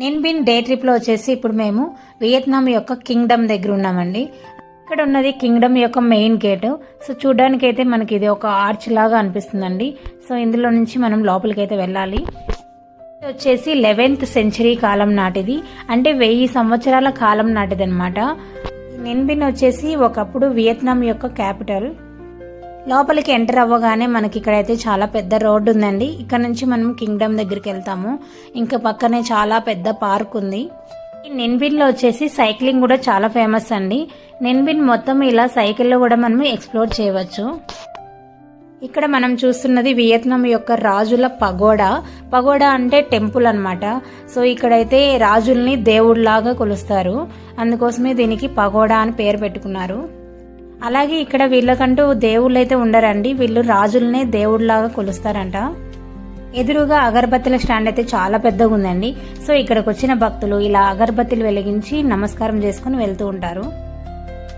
నిన్బిన్ day ట్రిప్లో వచ్చేసి ఇప్పుడు మేము వియత్నాం యొక్క కింగ్డమ్ దగ్గర ఉన్నామండి. ఇక్కడ ఉన్నది కింగ్డమ్ యొక్క మెయిన్ గేట్. సో చూడడానికి అయితే మనకి ఇది ఒక ఆర్చ్ లాగా అనిపిస్తుందండి. సో ఇందులో నుంచి మనం లోపలికి అయితే వెళ్ళాలి వచ్చేసి లెవెన్త్ సెంచరీ కాలం నాటిది. అంటే వెయ్యి సంవత్సరాల కాలం నాటిది అనమాట నిన్బిన్ వచ్చేసి ఒకప్పుడు వియత్నాం యొక్క క్యాపిటల్. లోపలికి ఎంటర్ అవ్వగానే మనకి ఇక్కడైతే చాలా పెద్ద రోడ్డు ఉందండి. ఇక్కడ నుంచి మనం కింగ్డమ్ దగ్గరికి వెళ్తాము. ఇంకా పక్కనే చాలా పెద్ద పార్క్ ఉంది. ఈ నిన్బిన్లో వచ్చేసి సైక్లింగ్ కూడా చాలా ఫేమస్ అండి. నిన్బిన్ మొత్తం ఇలా సైకిల్లో కూడా మనం ఎక్స్ప్లోర్ చేయవచ్చు. ఇక్కడ మనం చూస్తున్నది వియత్నాం యొక్క రాజుల పగోడా. పగోడా అంటే టెంపుల్ అన్నమాట. సో ఇక్కడైతే రాజుల్ని దేవుళ్ళాగా కొలుస్తారు. అందుకోసమే దీనికి పగోడా అని పేరు పెట్టుకున్నారు. అలాగే ఇక్కడ వీళ్ళకంటూ దేవుళ్ళు అయితే ఉండరండి. వీళ్ళు రాజులనే దేవుడిలాగా కొలుస్తారంట. ఎదురుగా అగరబత్తుల స్టాండ్ అయితే చాలా పెద్దగా ఉందండి. సో ఇక్కడికి వచ్చిన భక్తులు ఇలా అగరబత్తులు వెలిగించి నమస్కారం చేసుకుని వెళ్తూ ఉంటారు.